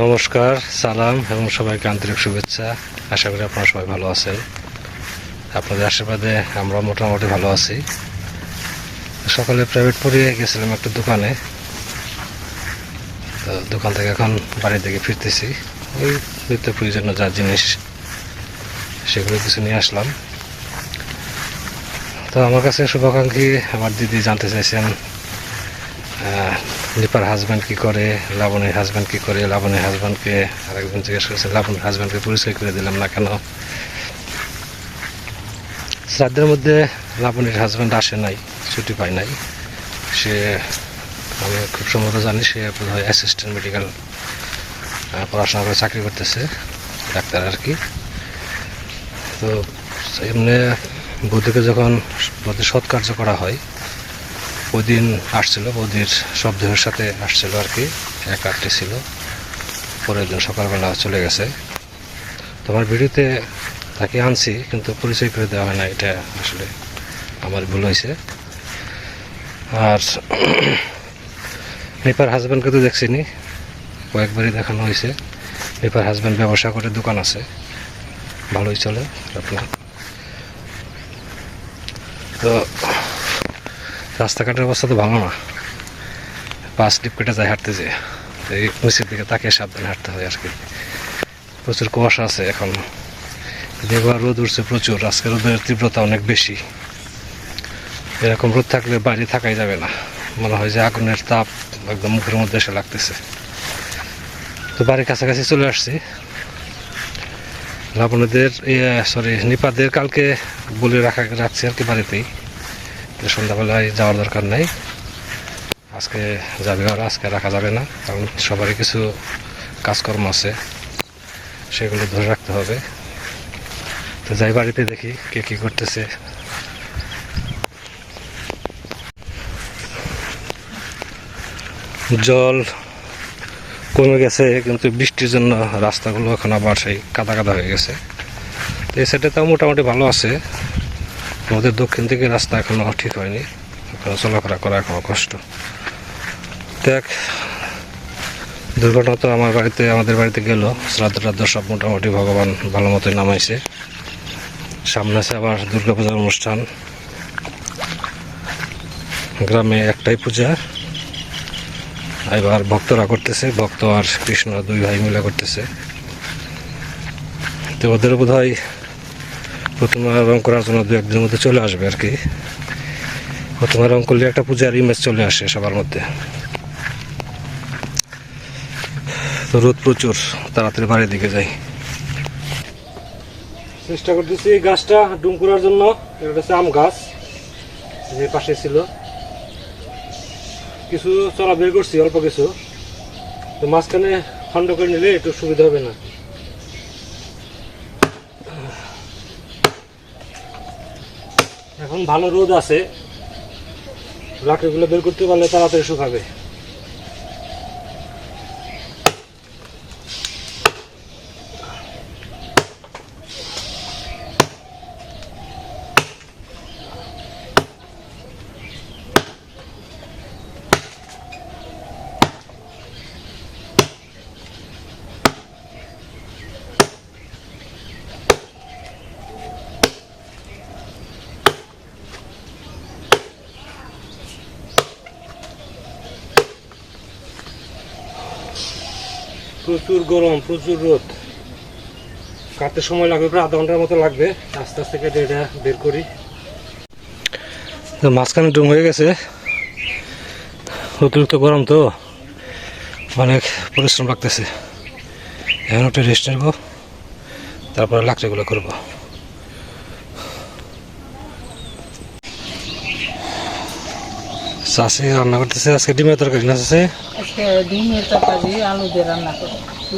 নমস্কার, সালাম এবং সবাইকে আন্তরিক শুভেচ্ছা। আশা করি আপনারা সবাই ভালো আছেন। আপনাদের আশীর্বাদে আমরা মোটামুটি ভালো আছি। সকালে প্রাইভেট পড়িয়ে গেছিলাম একটা দোকানে। তো দোকান থেকে এখন বাড়ির দিকে ফিরতেছি। ওই নিত্য প্রয়োজনীয় যা জিনিস, সেগুলো কিছু নিয়ে আসলাম। তো আমার কাছে শুভাকাঙ্ক্ষী আমার দিদি জানতে চাইছেন লিপার হাজব্যান্ড কি করে লাবণীর হাজব্যান্ড কি করে লাবণের হাজব্যান্ডকে আরেকজন জিজ্ঞেস করেছে লাবণের হাজব্যান্ডকে পরিচয় করে দিলাম না কেন? শ্রাদ্ধের মধ্যে লাবণীর হাজব্যান্ড আসে নাই, ছুটি পায় নাই। সে, আমি খুব সম্ভবত জানি সে বোধ হয় অ্যাসিস্ট্যান্ট মেডিকেল পড়াশোনা করে চাকরি করতেছে, ডাক্তার আর কি। তো এমনি বৌদিকে যখন বৌদির সৎকার্য করা হয় ওই দিন আসছিল সব দেহের সাথে আসছিল আর কি এক আটটি ছিল। পরের দিন সকালবেলা চলে গেছে। তোমার ভিডিওতে তাকে আনছি, কিন্তু পরিচয় করে দেওয়া হয় না, এটা আসলে আমার ভুল হয়েছে। আর নিপার হাজব্যান্ডকে তো দেখছিনি, কয়েকবারই দেখানো হয়েছে। নিপার হাজব্যান্ড ব্যবসা করে, দোকান আছে। ভালোই চলে আপনার তো রাস্তাঘাটের অবস্থা তো ভালো না। পাঁচ ডিপ কেটে যায় হাঁটতে যে এই নিচের দিকে তাকে সাবধানে হাঁটতে হয় আর কি প্রচুর কুয়াশা আছে এখন। দেখবার রোদ উঠছে প্রচুর। আজকে রোদের তীব্রতা অনেক বেশি। এরকম রোদ থাকলে বাড়ি থাকাই যাবে না। মনে হয় যে আগুনের তাপ একদম মুখের মধ্যে এসে লাগতেছে। তো বাড়ির কাছাকাছি চলে আসছি। লাবণীদের সরি নিপাদের কালকে বলে রাখা, রাখছি আর কি বাড়িতেই। সন্ধ্যাবেলায় যাওয়ার দরকার নেই। আজকে যাবে আর আজকে রাখা যাবে না, কারণ সবারই কিছু কাজকর্ম আছে, সেগুলো ধরে রাখতে হবে। তো যাই বাড়িতে দেখি কে কী করতেছে। জল কমে গেছে, কিন্তু বৃষ্টির জন্য রাস্তাগুলো এখন আবার সেই কাদা কাদা হয়ে গেছে। তো এই সাইডে তাও মোটামুটি ভালো আছে আমাদের দক্ষিণ দিকে রাস্তা এখনও ঠিক হয়নি। চলাফেরা করা এখনও কষ্ট। দেখ, দুর্ঘটনা তো আমার বাড়িতে, আমাদের বাড়িতে গেল। শ্রাদ্ধ টাদ্ধ সব মোটামুটি ভগবান ভালো মতোই নামাইছে। সামনে আছে আবার দুর্গাপূজার অনুষ্ঠান। গ্রামে একটাই পূজা। এবার ভক্তরা করতেছে। ভক্ত আর কৃষ্ণ দুই ভাই মিলে করতেছে। তো ওদের বোধ হয় প্রথমে রং করার জন্য দু একদিনের মধ্যে চলে আসবে আর কি। প্রথমে রং করলে একটা পূজার ইমেজ চলে আসে সবার মধ্যে। তো রোদ প্রচুর, তাড়াতাড়ি বাড়ির দিকে যাই। চেষ্টা করতেছি এই গাছটা ডুম করার জন্য। এটা হচ্ছে আম গাছ, যে পাশে ছিল। কিছু চলা বের করছি, অল্প কিছু। তো মাঝখানে খণ্ড করে নিলে একটু সুবিধা হবে না। ভালো রোদ আছে। লাকড়িগুলো বের করতে পারলে তাড়াতাড়ি শুকাবে। প্রচুর গরম, প্রচুর রোদ। কাটতে সময় লাগবে, প্রায় আধা ঘণ্টার মতো লাগবে। আস্তে আস্তে কেটে এটা বের করি। মাঝখানে ডুম হয়ে গেছে। অতিরিক্ত গরম তো। অনেক পরিশ্রম লাগতেছে। এখন একটা রেস্ট নেব। তারপরে লাকড়িগুলো করব। চাষি রান্না করতেছে, আজকে ডিমের তরকারি না আছে আজকে ডিমের তরকারি, আলু দিয়ে রান্না করছি।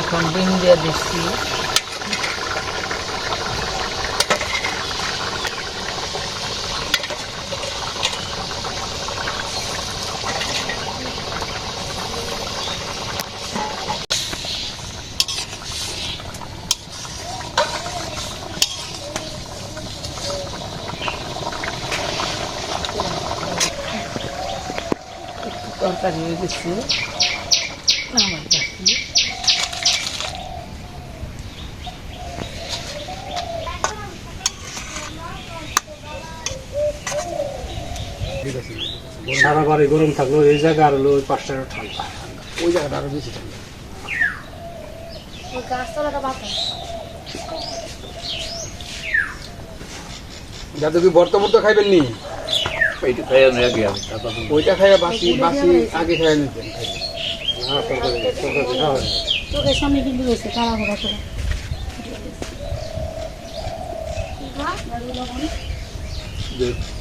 এখন ডিম দিয়ে দিচ্ছি। তরকারি হয়ে গেছে। নামাই রাখি সারা বাড়ি গরম থাকল এই জায়গা আর হলো ওই পাঁচটা ঠান্ডা। ওই জায়গাটা আরও বেশি ঠান্ডা। দাদু কি বর্ত বর্ত খাইবেন নি। এইটু খাই আমি। আগে ওইটা খাইয়া বাসি বাসি আগে খাইয়া নিতেন। চোখের সামনে কিন্তু রয়েছে তারা ঘোরা করে। পরে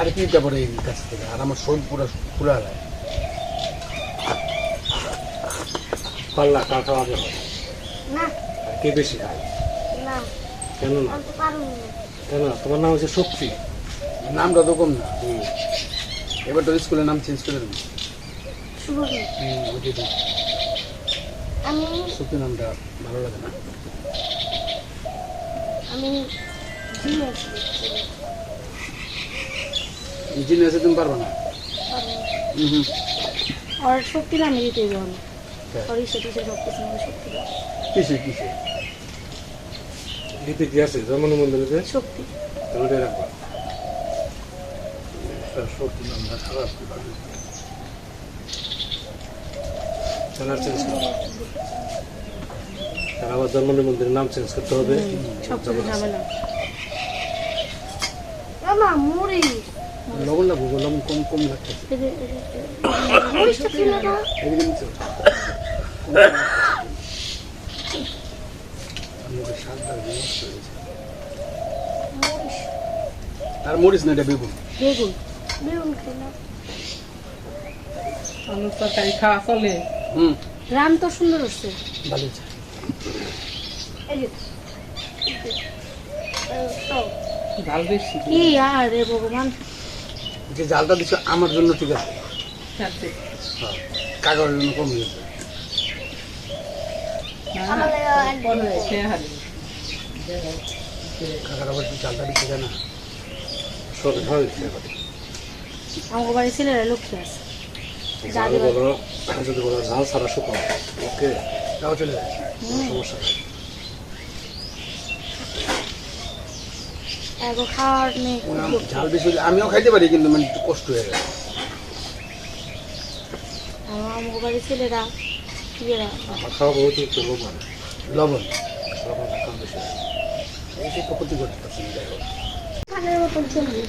আর কি তারপরে এই কাছ থেকে আর আমার শরীর পুরো ফুলা যায়। পাল্লা যাবে না। আর কে বেশি খায়? না। কেন না? কেন তোমার নাম হচ্ছে শক্তি। নামটা তো কম না। এবার তো স্কুলের নাম চেঞ্জ করে দেবো। সত্যি নামটা ভালো লাগে না? আমি জিমে আছি তুমি পারবে না? আর শক্তি নামে দিতে যান হ্যাঁ। আর ইসে টিসে সব কিছু শক্তি। কিসে কিসে গীতে কি আছে? জন্ম মন্দিরে শক্তি। ওটাই রাখবা। সত্যি নামটা খারাপ কালার চেঞ্জ করো। তার আবার জন্ম মন্দিরের নাম চেঞ্জ করতে হবে। সব ঝামেলা। মা মুড়ি লবণ লাগবো লবণ কম কম লাগতেছে হয়ে। মরিচ আর মরিস না এটা বেগুন বেগুন বেগুন খেলাম তরকারি খাওয়া চলে হুম রান তো সুন্দর হচ্ছে ভালো বেশি কি আর রে ভগবান যে জালটা দিচ্ছ আমার জন্য ঠিক আছে। খাচ্ছে কাকার জন্য কম হয়েছে কাকার আবার জালটা দিচ্ছে কেন। আমার আছে। ছাড়া শুকনো। ওকে তাও চলে যায় সমস্যা এগো খাওয়ার নেই। ঝাল বেশি আমিও খাইতে পারি কিন্তু মানে একটু কষ্ট হয়ে যায়। আমার বাড়ির ছেলেরা ইয়েরা। আমার খাওয়া বহুত একটু লবণ লবণ। লবণ খাওয়া বেশি। এই যে ক্ষতি করতে পারছি না, যাই হোক। খানের মতন চলবে।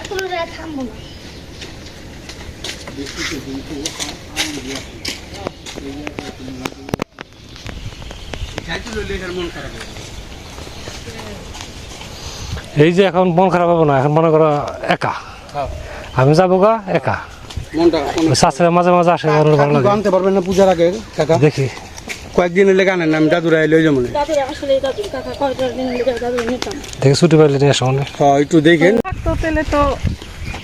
এখন ওরা থামবো না। খাইতে লইলে মন খারাপ যায়। এই যে এখন মন খারাপ হবে না এখন মনে করো একা। হ্যাঁ। আমি যাব গা একা। শাস্ত্রের মাঝে মাঝে আসে ভালো লাগে। আনতে পারবেন না পূজার আগে কাকা? দেখি। কয়েকদিন এলে গানের নাম দাদুরা যেমন লেগে দাদুর নিতাম। দেখি ছুটি পাইলে নিয়ে আসো মানে হ্যাঁ একটু দেখেন। তো তেলে তো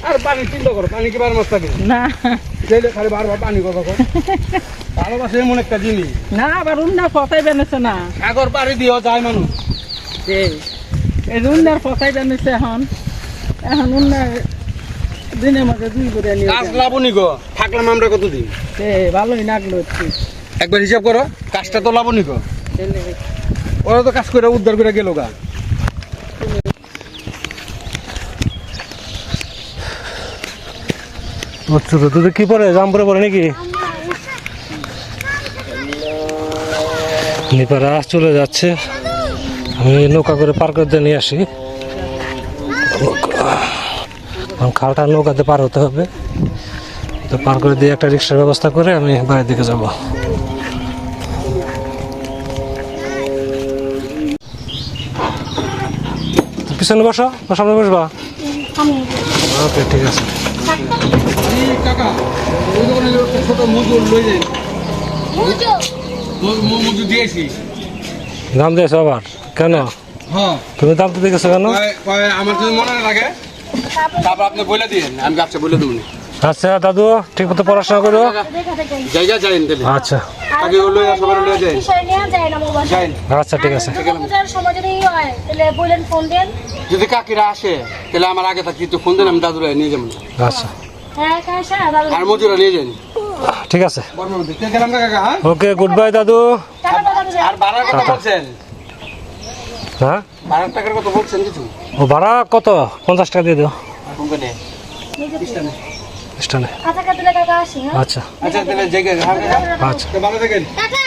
আর পানি চিন্তা করো পানি কি বার মাস থাকে? না। চাইলে খালি বারবার পানি কথা কো ভালোবাসা এমন একটা জিনিস। না আবার উন্নার ফসাই বেনেছে না। আগর পানি দিও যায় মানুষ। এই এই উন্নার ফসাই এখন। এখন উন্নার দিনের মধ্যে দুই করে নিয়ে কাজ লাভনি গো থাকলাম আমরা কতদিন এ ভালোই লাগল একবার হিসাব করো কাজটা তো লাভনি গো। ওরা তো কাজ করে উদ্ধার করে গেল গা। প্রচুর তুই কি পরে? জামপুরে পরে নাকি? নিপারা চলে যাচ্ছে। আমি নৌকা করে পার করতে নিয়ে আসি। খালটা নৌকাতে পার হতে হবে। তো পার করে দিয়ে একটা রিক্সার ব্যবস্থা করে আমি বাড়ির দিকে যাব। পিছনে বসো না সামনে বসবা? ওকে ঠিক আছে। দাম দিয়েছ আবার? কেন? হ্যাঁ। তুমি দাম দিতে গেছো কেন? কয়- কয় আমার যদি মনে না লাগে তারপর আপনি বলে দিন আমি আচ্ছা বলে দেবো আচ্ছা দাদু ঠিক মতো পড়াশোনা করো। জায়গা যাইন তাহলে। আচ্ছা। আগে ওগুলো সবার না মোবাইল। যাইন আচ্ছা ঠিক আছে। সময় যদি ই হয় তাহলে বললেন ফোন দেন। যদি কাকিরা আসে তাহলে আমার আগে থাকি তো ফোন দেন আমি দাদুরা নিয়ে যাব। আচ্ছা। হ্যাঁ কাশা দাদু। আর মজুরা নিয়ে যান ঠিক আছে। হ্যাঁ? ওকে গুড বাই দাদু। আর ভাড়ার কথা বলছেন? হ্যাঁ? বারো টাকার কত বলছেন কিছু? ও ভাড়া কত? পঞ্চাশ টাকা দিয়ে দিও। আচ্ছা কাটলে কাকা আসি হ্যাঁ? আচ্ছা। আচ্ছা তাহলে জায়গা হ্যাঁ কাকা আচ্ছা তো ভালো থাকেন কাকা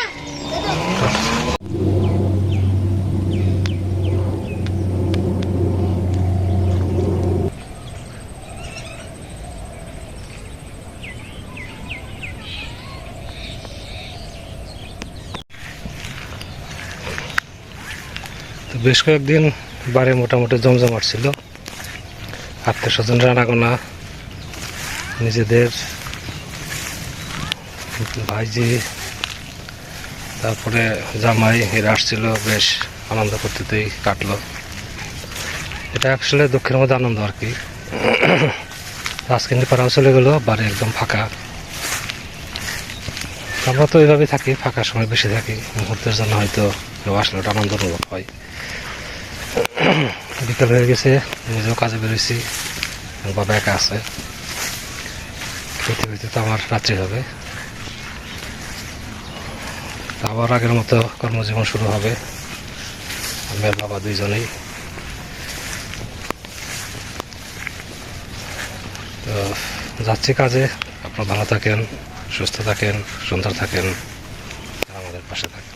তো বেশ কয়েকদিন বাড়ি মোটামুটি জমজমাট ছিল আত্মীয় স্বজন রানাগোনা নিজেদের ভাইজি, তারপরে জামাই, এরা আসছিল, বেশ আনন্দ করতেই কাটলো। এটা আসলে দুঃখের মধ্যে আনন্দ আর কি। আজকে পাড়াও চলে গেলো, বাড়ি একদম ফাঁকা। আমরা তো এইভাবেই থাকি ফাঁকা সময় বেশি থাকি, মুহূর্তের জন্য হয়তো আসলে আনন্দ অনুভব হয়। বিকেল হয়ে গেছে নিজেও কাজে বেরোইছি, বাবা একা আছে। খেতে খেতে তো আমার রাত্রি হবে। আবার আগের মতো কর্মজীবন শুরু হবে। আমি আর বাবা দুইজনেই। তো যাচ্ছি কাজে। আপনারা ভালো থাকেন, সুস্থ থাকেন, সুন্দর থাকেন। আমাদের পাশে থাকেন।